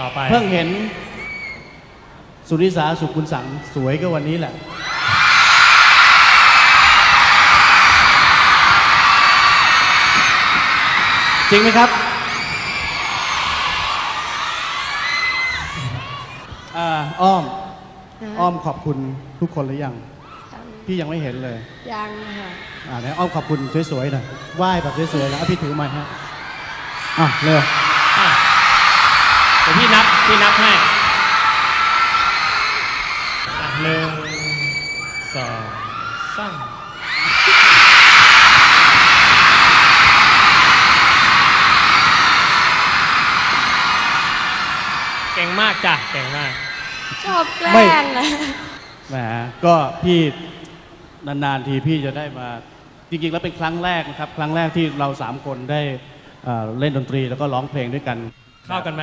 ต่อไป เพิ่งเห็น สุริสาสุขุนสังสวยก็วันนี้แหละ จริงไหมครับอ่าอ้อม นะอ้อมขอบคุณทุกคนหรือยังยัง พี่ยังไม่เห็นเลย ยังค่ะอ่าไหนอ้อมขอบคุณสวยๆหน่อยไหว้แบบสวยๆแล้วพี่ถือมาฮะอะเร็วอะเดี๋ยวพี่นับ พี่นับให้อะหนึ่งสองสามเก่งมากจ้ะเก่งมาก ชอบแกไม่ล้งนะแหมก็พี่นานๆทีพี่จะได้มาจริงๆแล้วเป็นครั้งแรกนะครับ ครั้งแรกที่เราสามคนได้เอ่อเล่นดนตรีแล้วก็ร้องเพลงด้วยกัน เข้ากันไหม